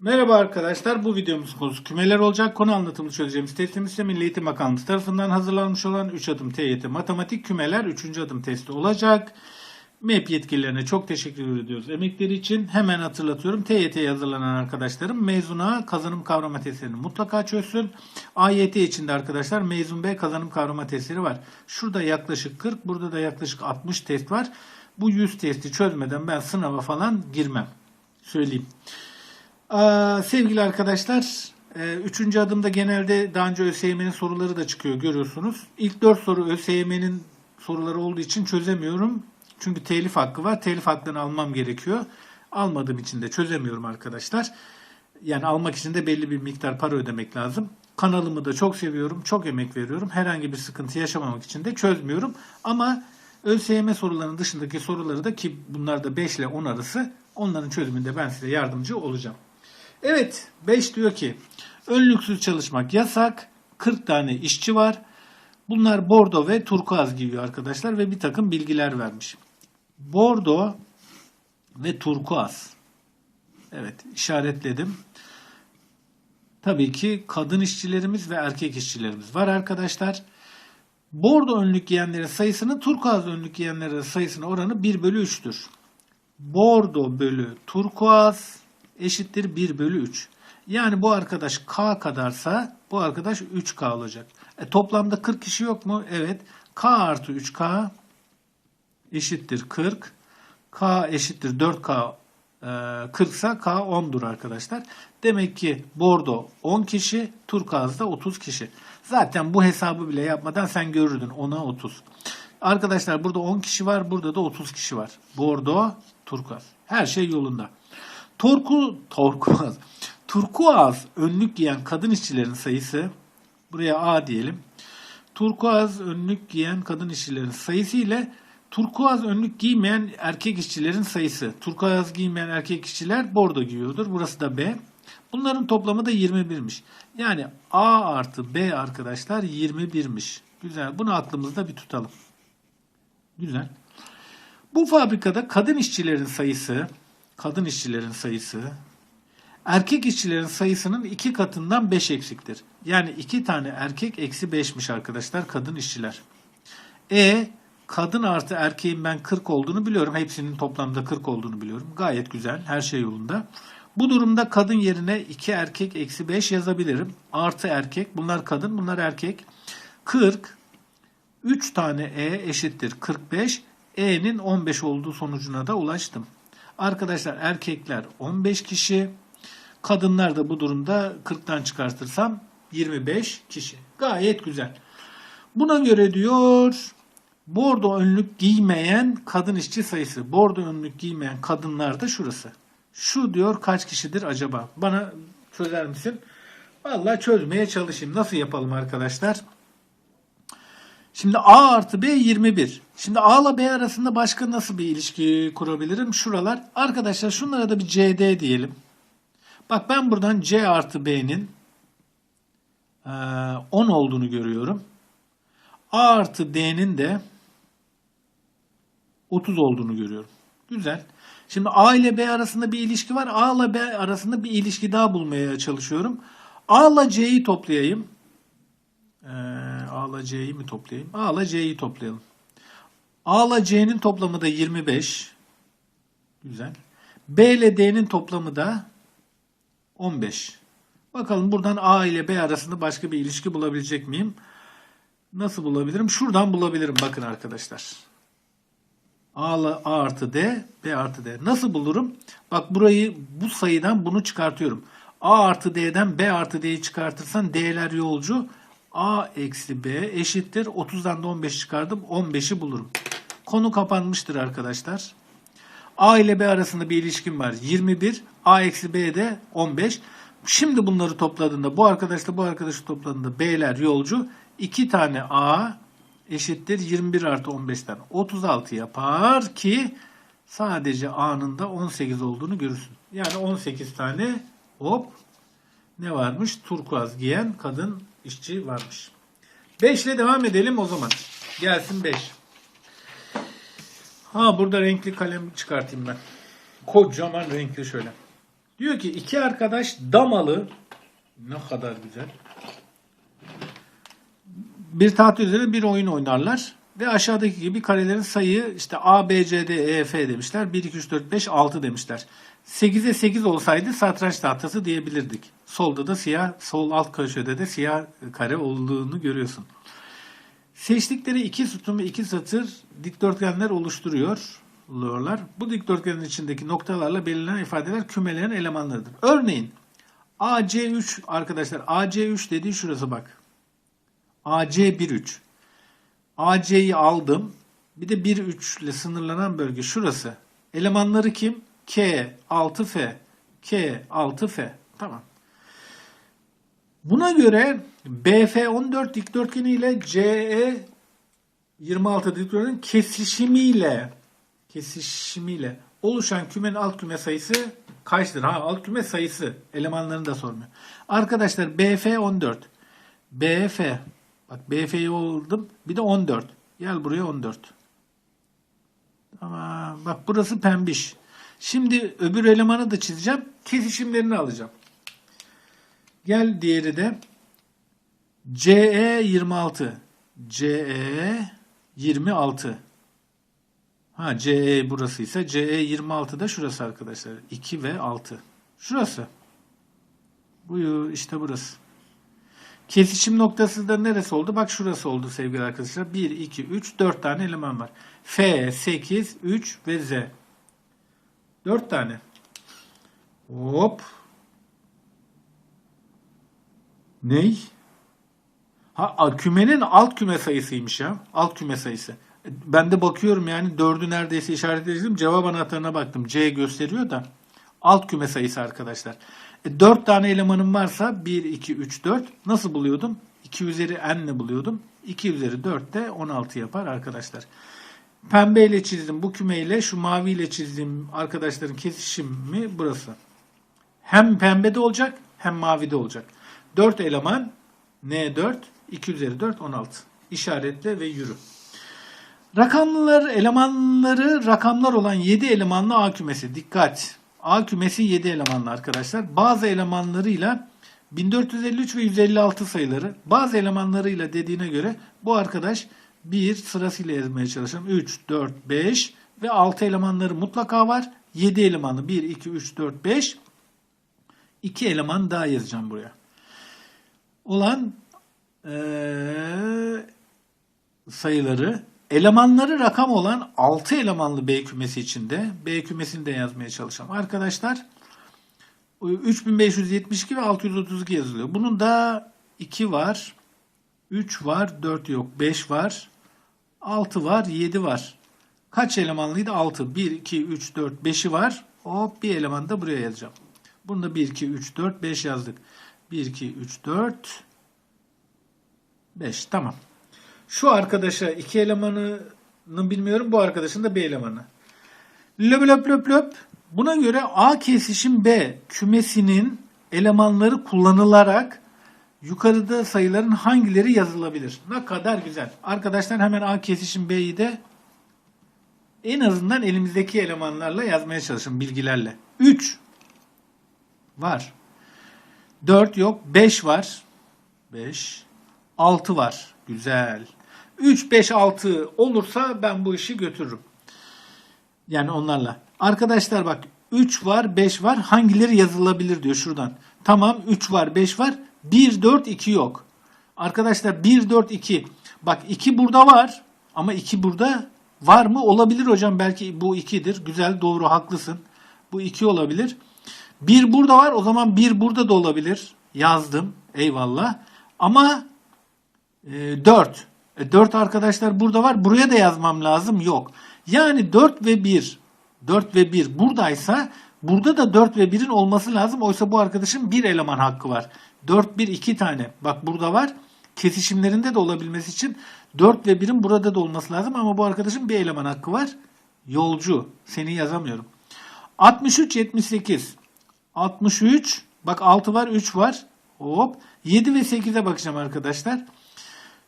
Merhaba arkadaşlar. Bu videomuzun konusu kümeler olacak. Konu anlatımını çözeceğimiz testimiz Milli Eğitim Bakanlığı tarafından hazırlanmış olan 3 adım TYT matematik kümeler 3. adım testi olacak. MEP yetkililerine çok teşekkür ediyoruz emekleri için. Hemen hatırlatıyorum. TYT'ye hazırlanan arkadaşlarım mezuna kazanım kavrama testlerini mutlaka çözsün. AYT için de arkadaşlar mezun B kazanım kavrama testleri var. Şurada yaklaşık 40, burada da yaklaşık 60 test var. Bu 100 testi çözmeden ben sınava falan girmem. Söyleyeyim. Sevgili arkadaşlar, e, üçüncü adımda genelde daha önce ÖSYM'nin soruları da çıkıyor görüyorsunuz. İlk dört soru ÖSYM'nin soruları olduğu için çözemiyorum. Çünkü telif hakkı var. Telif hakkını almam gerekiyor. Almadığım için de çözemiyorum arkadaşlar. Yani almak için de belli bir miktar para ödemek lazım. Kanalımı da çok seviyorum. Çok emek veriyorum. Herhangi bir sıkıntı yaşamamak için de çözmüyorum. Ama ÖSYM sorularının dışındaki soruları da ki bunlar da 5 ile 10 arası onların çözümünde ben size yardımcı olacağım. Evet 5 diyor ki önlüksüz çalışmak yasak. 40 tane işçi var. Bunlar bordo ve turkuaz giyiyor arkadaşlar ve bir takım bilgiler vermiş. Bordo ve turkuaz. Evet işaretledim. Tabii ki kadın işçilerimiz ve erkek işçilerimiz var arkadaşlar. Bordo önlük giyenlerin sayısının turkuaz önlük giyenlerin sayısının oranı 1 bölü 3'tür. Bordo bölü turkuaz eşittir 1 bölü 3. Yani bu arkadaş K kadarsa bu arkadaş 3K olacak. E, toplamda 40 kişi yok mu? Evet. K artı 3K eşittir 40. K eşittir 4K e, 40 ise K 10'dur arkadaşlar. Demek ki Bordo 10 kişi, Turkuaz da 30 kişi. Zaten bu hesabı bile yapmadan sen görürdün 10'a 30. Arkadaşlar burada 10 kişi var, burada da 30 kişi var. Bordo, Turkuaz. Her şey yolunda. Torku, torkuaz. Turkuaz önlük giyen kadın işçilerin sayısı buraya A diyelim. Turkuaz önlük giyen kadın işçilerin sayısı ile turkuaz önlük giymeyen erkek işçilerin sayısı. Turkuaz giymeyen erkek işçiler bordo giyiyordur. Burası da B. Bunların toplamı da 21'miş. Yani A artı B arkadaşlar 21'miş. Güzel. Bunu aklımızda bir tutalım. Güzel. Bu fabrikada kadın işçilerin sayısı, kadın işçilerin sayısı, erkek işçilerin sayısının iki katından 5 eksiktir. Yani iki tane erkek eksi 5'miş arkadaşlar kadın işçiler. E kadın artı erkeğin ben 40 olduğunu biliyorum. Hepsinin toplamda 40 olduğunu biliyorum. Gayet güzel. Her şey yolunda. Bu durumda kadın yerine 2 erkek eksi 5 yazabilirim. Artı erkek. Bunlar kadın bunlar erkek. 40 3 tane E eşittir 45. E'nin 15 olduğu sonucuna da ulaştım. Arkadaşlar erkekler 15 kişi. Kadınlar da bu durumda 40'tan çıkartırsam 25 kişi. Gayet güzel. Buna göre diyor bordo önlük giymeyen kadın işçi sayısı. Bordo önlük giymeyen kadınlar da şurası. Şu diyor kaç kişidir acaba? Bana çözer misin? Vallahi çözmeye çalışayım. Nasıl yapalım arkadaşlar? Şimdi A artı B 21. Şimdi A ile B arasında başka nasıl bir ilişki kurabilirim? Şuralar. Arkadaşlar şunlara da bir CD diyelim. Bak ben buradan C artı B'nin e, 10 olduğunu görüyorum. A artı D'nin de 30 olduğunu görüyorum. Güzel. Şimdi A ile B arasında bir ilişki var. A ile B arasında bir ilişki daha bulmaya çalışıyorum. A ile C'yi toplayayım. Ee, A ile C'yi mi toplayayım? A ile C'yi toplayalım. A ile C'nin toplamı da 25. Güzel. B ile D'nin toplamı da 15. Bakalım buradan A ile B arasında başka bir ilişki bulabilecek miyim? Nasıl bulabilirim? Şuradan bulabilirim bakın arkadaşlar. A, A artı D, B artı D. Nasıl bulurum? Bak burayı bu sayıdan bunu çıkartıyorum. A artı D'den B artı D'yi çıkartırsan D'ler yolcu. A eksi B eşittir. 30'dan da 15 çıkardım. 15'i bulurum. Konu kapanmıştır arkadaşlar. A ile B arasında bir ilişkim var. 21. A eksi B de 15. Şimdi bunları topladığında bu arkadaşla bu arkadaşı topladığında B'ler yolcu. 2 tane A eşittir 21 artı 15'ten 36 yapar ki sadece A'nın da 18 olduğunu görürsün. Yani 18 tane hop ne varmış? Turkuaz giyen kadın işçi varmış. 5 ile devam edelim o zaman. Gelsin 5. Ha burada renkli kalem çıkartayım ben. Kocaman renkli şöyle. Diyor ki iki arkadaş damalı ne kadar güzel. Bir tahta üzerinde bir oyun oynarlar ve aşağıdaki gibi karelerin sayı işte A, B, C, D, E, F demişler. 1, 2, 3, 4, 5, 6 demişler. 8'e 8 olsaydı satranç tahtası diyebilirdik. Solda da siyah, sol alt köşede de siyah kare olduğunu görüyorsun. Seçtikleri iki sütun ve iki satır dikdörtgenler oluşturuyorlar. Bu dikdörtgenin içindeki noktalarla belirlenen ifadeler kümelerin elemanlarıdır. Örneğin AC3 arkadaşlar AC3 dediği şurası bak. AC13. AC'yi aldım. Bir de 1-3 ile sınırlanan bölge şurası. Elemanları kim? K, 6F. K, 6F. Tamam. Buna göre BF14 dikdörtgeni ile CE 26 dikdörtgenin kesişimiyle kesişimiyle oluşan kümenin alt küme sayısı kaçtır? Ha alt küme sayısı elemanlarını da sormuyor. Arkadaşlar BF14 BF bak BF'yi oldum. Bir de 14. Gel buraya 14. Tamam. Bak burası pembiş. Şimdi öbür elemanı da çizeceğim. Kesişimlerini alacağım. Gel diğeri de CE 26. CE 26. Ha CE burasıysa CE 26 da şurası arkadaşlar. 2 ve 6. Şurası. Bu işte burası. Kesişim noktası da neresi oldu? Bak şurası oldu sevgili arkadaşlar. 1, 2, 3, 4 tane eleman var. F, 8, 3 ve Z. 4 tane. Hop. Ney? Ha kümenin alt küme sayısıymış ya. Alt küme sayısı. E, Ben de bakıyorum yani dördü neredeyse işaretledim. Cevap anahtarına baktım. C gösteriyor da. Alt küme sayısı arkadaşlar. E, 4 tane elemanım varsa 1, 2, 3, 4. Nasıl buluyordum? 2 üzeri n ile buluyordum. 2 üzeri 4 de 16 yapar arkadaşlar. Pembe ile çizdim bu kümeyle şu mavi ile çizdiğim arkadaşların kesişimi burası. Hem pembede olacak hem mavide olacak. 4 eleman N4 2 üzeri 4 16. İşaretle ve yürü. Rakamlar elemanları rakamlar olan 7 elemanlı A kümesi. Dikkat. A kümesi 7 elemanlı arkadaşlar. Bazı elemanlarıyla 1453 ve 156 sayıları. Bazı elemanlarıyla dediğine göre bu arkadaş bir sırasıyla yazmaya çalışalım. 3, 4, 5 ve 6 elemanları mutlaka var. 7 elemanlı 1, 2, 3, 4, 5. 2 eleman daha yazacağım buraya. Olan eee sayıları elemanları rakam olan 6 elemanlı B kümesi içinde B kümesini de yazmaya çalışalım. Arkadaşlar 3572 ve 632 yazılıyor. Bunun da 2 var, 3 var, 4 yok, 5 var, 6 var, 7 var. Kaç elemanlıydı? 6. 1, 2, 3, 4, 5'i var. Hop bir eleman da buraya yazacağım. Bunu da 1, 2, 3, 4, 5 yazdık. 1, 2, 3, 4, 5. Tamam. Şu arkadaşa iki elemanını bilmiyorum. Bu arkadaşın da bir elemanı. Löp löp löp löp. Buna göre A kesişim B kümesinin elemanları kullanılarak yukarıda sayıların hangileri yazılabilir? Ne kadar güzel. Arkadaşlar hemen A kesişim B'yi de en azından elimizdeki elemanlarla yazmaya çalışın bilgilerle. 3 var. 4 yok. 5 var. 5. 6 var. Güzel. 3, 5, 6 olursa ben bu işi götürürüm. Yani onlarla. Arkadaşlar bak 3 var 5 var hangileri yazılabilir diyor şuradan. Tamam 3 var 5 var 1 4 2 yok. Arkadaşlar 1 4 2 bak 2 burada var ama 2 burada var mı? Olabilir hocam belki bu 2'dir. Güzel doğru haklısın. Bu 2 olabilir. 1 burada var o zaman 1 burada da olabilir. Yazdım eyvallah. Ama e, 4. E, 4 arkadaşlar burada var. Buraya da yazmam lazım. Yok. Yani 4 ve 1. 4 ve 1 buradaysa burada da 4 ve 1'in olması lazım. Oysa bu arkadaşın bir eleman hakkı var. 4, 1, 2 tane. Bak burada var. Kesişimlerinde de olabilmesi için 4 ve 1'in burada da olması lazım. Ama bu arkadaşın bir eleman hakkı var. Yolcu. Seni yazamıyorum. 63, 78. 63. Bak 6 var, 3 var. Hop. 7 ve 8'e bakacağım arkadaşlar.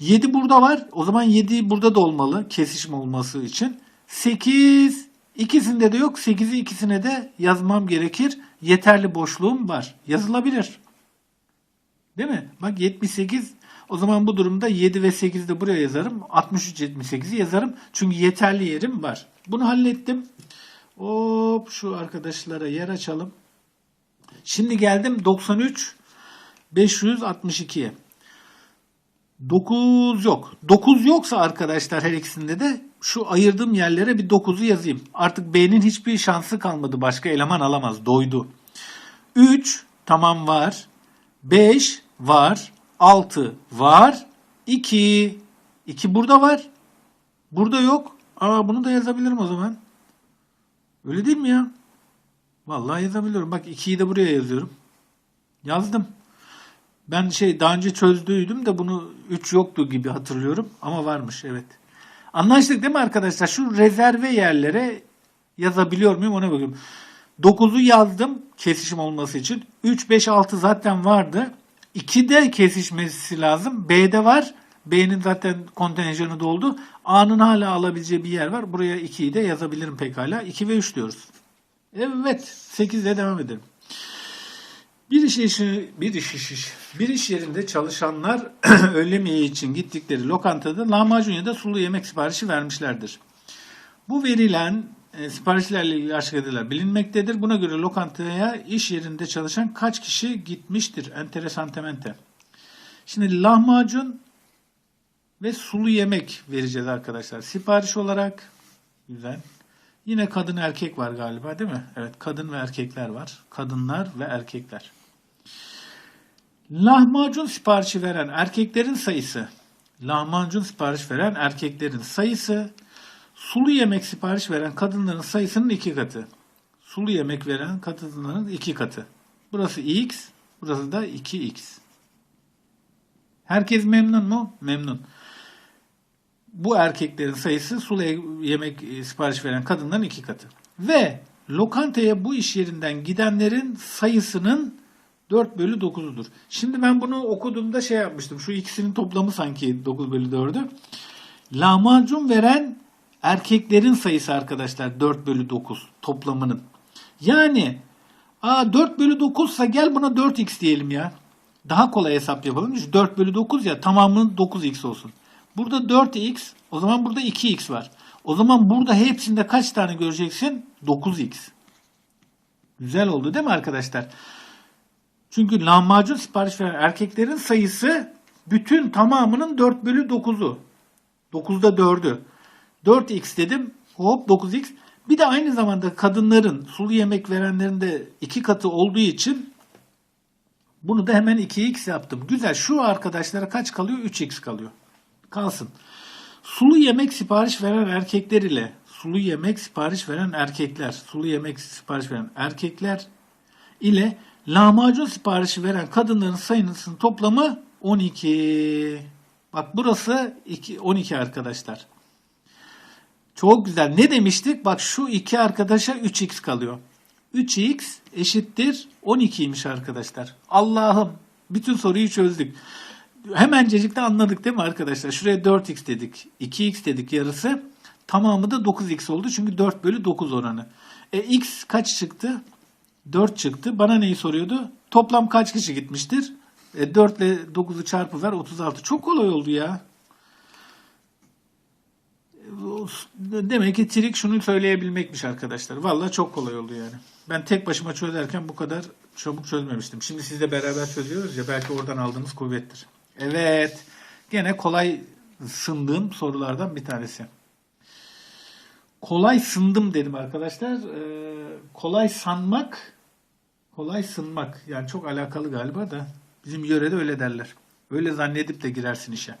7 burada var. O zaman 7 burada da olmalı. Kesişim olması için. 8 İkisinde de yok. 8'i ikisine de yazmam gerekir. Yeterli boşluğum var. Yazılabilir. Değil mi? Bak 78 o zaman bu durumda 7 ve 8 de buraya yazarım. 63 78'i yazarım. Çünkü yeterli yerim var. Bunu hallettim. Hop şu arkadaşlara yer açalım. Şimdi geldim 93 562'ye. 9 yok. 9 yoksa arkadaşlar her ikisinde de şu ayırdığım yerlere bir 9'u yazayım. Artık B'nin hiçbir şansı kalmadı. Başka eleman alamaz. Doydu. 3 tamam var. 5 var. 6 var. 2 2 burada var. Burada yok. Aa bunu da yazabilirim o zaman. Öyle değil mi ya? Vallahi yazabiliyorum. Bak 2'yi de buraya yazıyorum. Yazdım. Ben şey daha önce çözdüydüm de bunu 3 yoktu gibi hatırlıyorum ama varmış evet. Anlaştık değil mi arkadaşlar? Şu rezerve yerlere yazabiliyor muyum ona bakıyorum. 9'u yazdım kesişim olması için. 3, 5, 6 zaten vardı. 2'de kesişmesi lazım. B'de var. B'nin zaten kontenjanı doldu. A'nın hala alabileceği bir yer var. Buraya 2'yi de yazabilirim pekala. 2 ve 3 diyoruz. Evet. 8 ile devam edelim. Bir iş, işi, bir iş, iş, bir iş yerinde çalışanlar öğle için gittikleri lokantada lahmacun ya da sulu yemek siparişi vermişlerdir. Bu verilen e, siparişlerle ilgili aşağıdakiler bilinmektedir. Buna göre lokantaya iş yerinde çalışan kaç kişi gitmiştir? Enteresan. Şimdi lahmacun ve sulu yemek vereceğiz arkadaşlar. Sipariş olarak güzel. Yine kadın erkek var galiba değil mi? Evet kadın ve erkekler var. Kadınlar ve erkekler. Lahmacun siparişi veren erkeklerin sayısı. Lahmacun sipariş veren erkeklerin sayısı. Sulu yemek sipariş veren kadınların sayısının iki katı. Sulu yemek veren kadınların iki katı. Burası x, burası da 2x. Herkes memnun mu? Memnun bu erkeklerin sayısı sulu yemek e, sipariş veren kadınların iki katı. Ve lokantaya bu iş yerinden gidenlerin sayısının 4 bölü 9'udur. Şimdi ben bunu okuduğumda şey yapmıştım. Şu ikisinin toplamı sanki 9 bölü 4'ü. Lahmacun veren erkeklerin sayısı arkadaşlar 4 bölü 9 toplamının. Yani aa 4 bölü 9 ise gel buna 4x diyelim ya. Daha kolay hesap yapalım. Çünkü 4 bölü 9 ya tamamının 9x olsun. Burada 4x o zaman burada 2x var. O zaman burada hepsinde kaç tane göreceksin? 9x. Güzel oldu değil mi arkadaşlar? Çünkü lahmacun sipariş veren erkeklerin sayısı bütün tamamının 4 bölü 9'u. 9'da 4'ü. 4x dedim. Hop 9x. Bir de aynı zamanda kadınların sulu yemek verenlerin de iki katı olduğu için bunu da hemen 2x yaptım. Güzel. Şu arkadaşlara kaç kalıyor? 3x kalıyor. Kalsın. Sulu yemek sipariş veren erkekler ile sulu yemek sipariş veren erkekler, sulu yemek sipariş veren erkekler ile lahmacun siparişi veren kadınların sayısının toplamı 12. Bak burası 2, 12 arkadaşlar. Çok güzel. Ne demiştik? Bak şu iki arkadaşa 3x kalıyor. 3x eşittir 12'ymiş arkadaşlar. Allah'ım bütün soruyu çözdük. Hemencecik de anladık değil mi arkadaşlar? Şuraya 4x dedik. 2x dedik yarısı. Tamamı da 9x oldu. Çünkü 4 bölü 9 oranı. E x kaç çıktı? 4 çıktı. Bana neyi soruyordu? Toplam kaç kişi gitmiştir? E 4 ile 9'u çarpı ver 36. Çok kolay oldu ya. Demek ki trik şunu söyleyebilmekmiş arkadaşlar. Vallahi çok kolay oldu yani. Ben tek başıma çözerken bu kadar çabuk çözmemiştim. Şimdi sizle beraber çözüyoruz ya belki oradan aldığınız kuvvettir. Evet. Gene kolay sındığım sorulardan bir tanesi. Kolay sındım dedim arkadaşlar. Ee, kolay sanmak, kolay sınmak. Yani çok alakalı galiba da bizim yörede öyle derler. Öyle zannedip de girersin işe.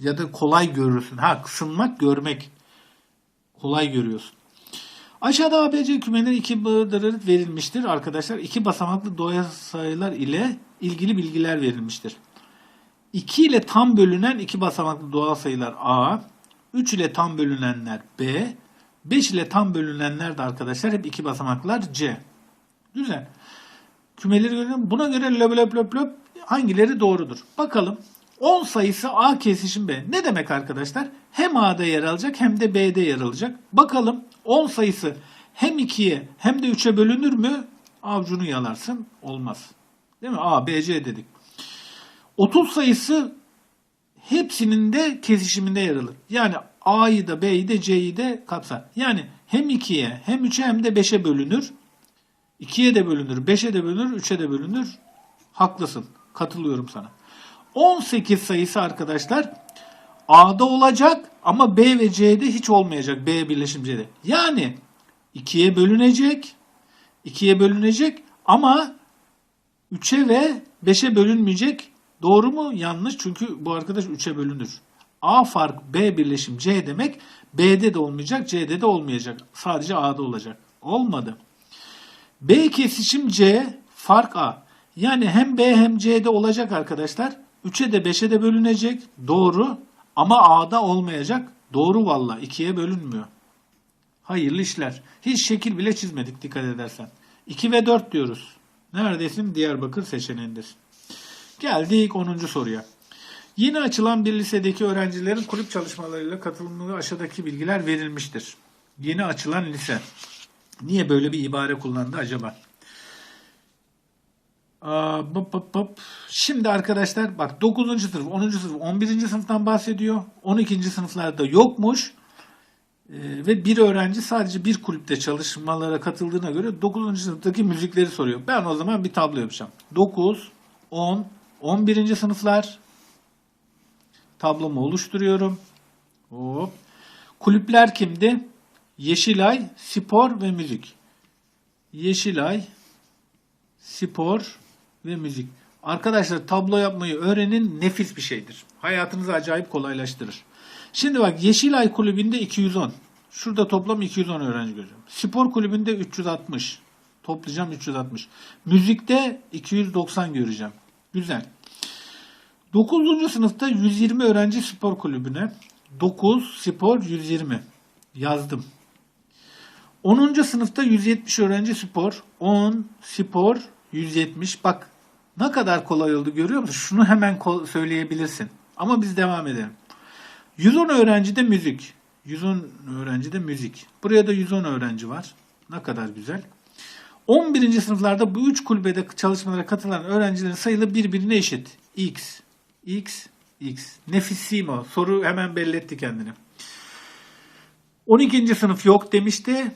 Ya da kolay görürsün. Ha sınmak görmek. Kolay görüyorsun. Aşağıda ABC kümeleri iki bıldırır verilmiştir arkadaşlar. İki basamaklı doğal sayılar ile ilgili bilgiler verilmiştir. 2 ile tam bölünen iki basamaklı doğal sayılar A, 3 ile tam bölünenler B, 5 ile tam bölünenler de arkadaşlar hep iki basamaklar C. Güzel. Kümeleri görelim. Buna göre löp löp löp löp hangileri doğrudur? Bakalım. 10 sayısı A kesişim B. Ne demek arkadaşlar? Hem A'da yer alacak hem de B'de yer alacak. Bakalım 10 sayısı hem 2'ye hem de 3'e bölünür mü? Avcunu yalarsın. Olmaz. Değil mi? A, B, C dedik. 30 sayısı hepsinin de kesişiminde yer alır. Yani A'yı da B'yi de C'yi de kapsar. Yani hem 2'ye hem 3'e hem de 5'e bölünür. 2'ye de bölünür, 5'e de bölünür, 3'e de bölünür. Haklısın. Katılıyorum sana. 18 sayısı arkadaşlar A'da olacak ama B ve C'de hiç olmayacak. B birleşim C'de. Yani 2'ye bölünecek. 2'ye bölünecek ama 3'e ve 5'e bölünmeyecek. Doğru mu? Yanlış. Çünkü bu arkadaş 3'e bölünür. A fark B birleşim C demek B'de de olmayacak, C'de de olmayacak. Sadece A'da olacak. Olmadı. B kesişim C fark A. Yani hem B hem C'de olacak arkadaşlar. 3'e de 5'e de bölünecek. Doğru. Ama A'da olmayacak. Doğru valla. 2'ye bölünmüyor. Hayırlı işler. Hiç şekil bile çizmedik dikkat edersen. 2 ve 4 diyoruz. Neredesin? Diyarbakır seçeneğindesin. Geldik 10. soruya. Yeni açılan bir lisedeki öğrencilerin kulüp çalışmalarıyla katılımları aşağıdaki bilgiler verilmiştir. Yeni açılan lise. Niye böyle bir ibare kullandı acaba? Aa, bıp bıp bıp. Şimdi arkadaşlar bak 9. sınıf, 10. sınıf, 11. sınıftan bahsediyor. 12. sınıflarda yokmuş. Ee, ve bir öğrenci sadece bir kulüpte çalışmalara katıldığına göre 9. sınıftaki müzikleri soruyor. Ben o zaman bir tablo yapacağım. 9, 10, 11. sınıflar tablomu oluşturuyorum. Hop. Kulüpler kimdi? Yeşilay, spor ve müzik. Yeşilay, spor ve müzik. Arkadaşlar tablo yapmayı öğrenin nefis bir şeydir. Hayatınızı acayip kolaylaştırır. Şimdi bak Yeşilay kulübünde 210. Şurada toplam 210 öğrenci görüyorum. Spor kulübünde 360. Toplayacağım 360. Müzikte 290 göreceğim. Güzel. 9. sınıfta 120 öğrenci spor kulübüne. 9 spor 120 yazdım. 10. sınıfta 170 öğrenci spor. 10 spor 170. Bak ne kadar kolay oldu görüyor musun? Şunu hemen söyleyebilirsin. Ama biz devam edelim. 110 öğrenci de müzik. 110 öğrenci de müzik. Buraya da 110 öğrenci var. Ne kadar güzel. 11. sınıflarda bu üç kulübede çalışmalara katılan öğrencilerin sayıları birbirine eşit. X, X, X. Nefissimo. Soru hemen belli etti kendini. 12. sınıf yok demişti.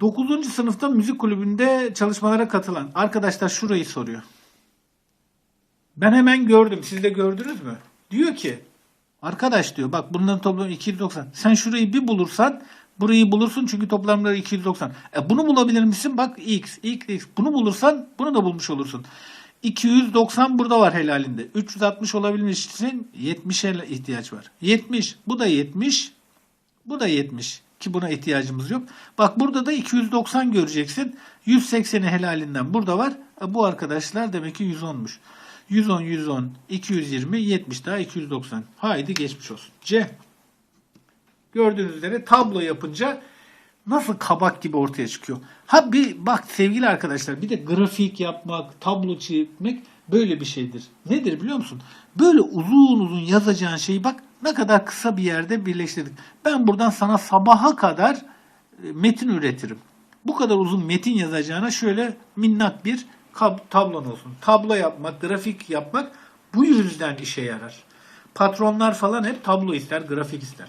9. sınıfta müzik kulübünde çalışmalara katılan. Arkadaşlar şurayı soruyor. Ben hemen gördüm. Siz de gördünüz mü? Diyor ki arkadaş diyor bak bunların toplamı 290. Sen şurayı bir bulursan burayı bulursun çünkü toplamları 290. E bunu bulabilir misin? Bak x, x, x. Bunu bulursan bunu da bulmuş olursun. 290 burada var helalinde. 360 olabilmiş için 70'e ihtiyaç var. 70. Bu da 70. Bu da 70 ki buna ihtiyacımız yok. Bak burada da 290 göreceksin. 180'i helalinden burada var. E, bu arkadaşlar demek ki 110'muş. 110, 110, 220, 70 daha 290. Haydi geçmiş olsun. C. Gördüğünüz üzere tablo yapınca nasıl kabak gibi ortaya çıkıyor. Ha bir bak sevgili arkadaşlar bir de grafik yapmak, tablo çizmek böyle bir şeydir. Nedir biliyor musun? Böyle uzun uzun yazacağın şeyi bak ne kadar kısa bir yerde birleştirdik. Ben buradan sana sabaha kadar e, metin üretirim. Bu kadar uzun metin yazacağına şöyle minnak bir tablon olsun. Tablo yapmak, grafik yapmak bu yüzden işe yarar. Patronlar falan hep tablo ister, grafik ister.